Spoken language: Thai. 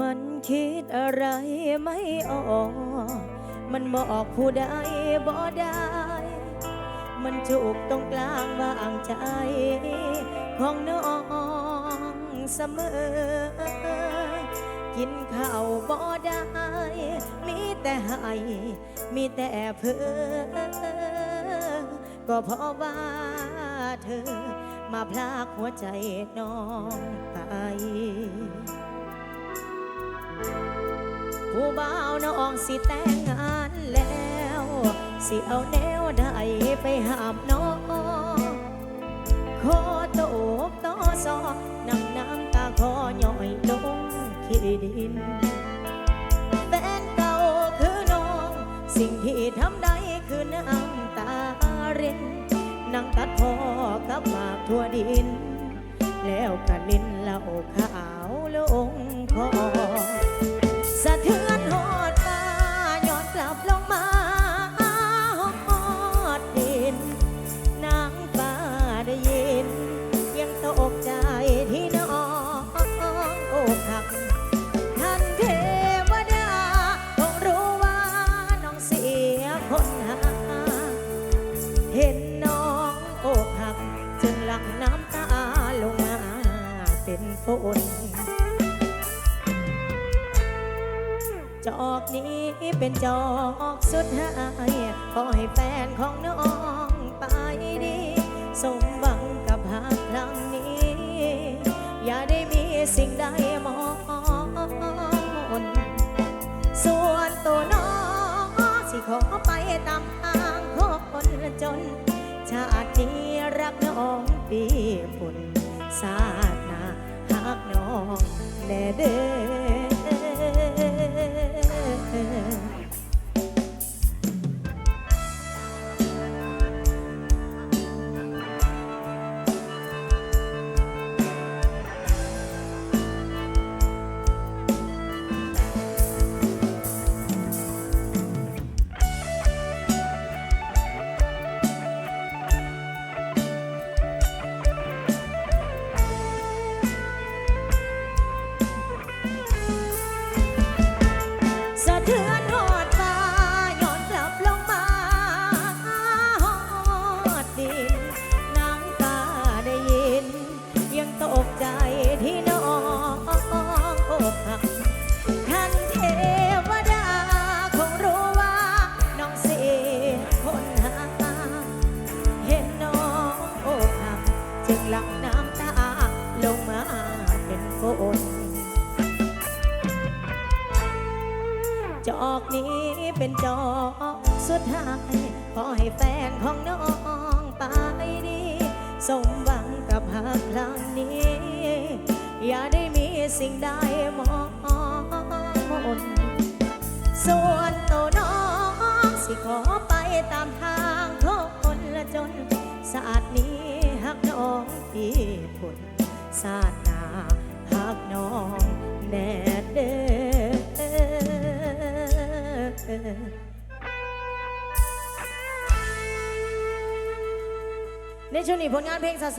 มันคิดอะไรไม่ออก มันบอกผู้ใดบ่ได้ มันจุกตรงกลางวางใจ ของน้องเสมอ กินข้าวบ่ได้ มีแต่ให้มีแต่เพ้อก็เพราะว่าเธอมาพลากหัวใจน้องไป ผู้บ่าวน้องสิแต่งงานแล้ว สิเอาแนวใดไปหามน้องขอตบต่อซอน้ำน้ำตาคอย่อยลงขี้ดินแฟนเก่าคือน้อง สิ่งที่ทำได้คือน้ำตาเรินนั่งตัดพอกับหมากทั่วดิน แล้วกะลินเหล่าขาวลงคอ เป็นฝนจอกนี้เป็นจอกสุดท้ายขอให้แฟนของน้องไปดี สมหวังกับหากครั้งนี้ อย่าได้มีสิ่งใดมองส่วนตัวน้องสิขอไปตามทางของคนจน ชาตินี้รักน้องปีปุ่นสา แน่เด้อ เทือนหอดฟ้าย้อนกลับลงมาหอดดินนางตาได้ยิน ยังตกใจที่น้องอกหักท่านเทวดาคงรู้ว่าน้องเสียคนหาเห็นน้องอกหักจึงหลัง อกนี้เป็นจอกสุดท้ายขอให้แฟนของน้องไปดี สมหวังกับหากครั้งนี้ อย่าได้มีสิ่งใดมองมนส่วนตัวน้องสิขอไปตามทางของคนละจนศาสตร์นี้หักน้องพี่ผลศาสตร์หนาหักน้องแน่เด้อ ในช่วงนี้ผลงานเพลงซาซา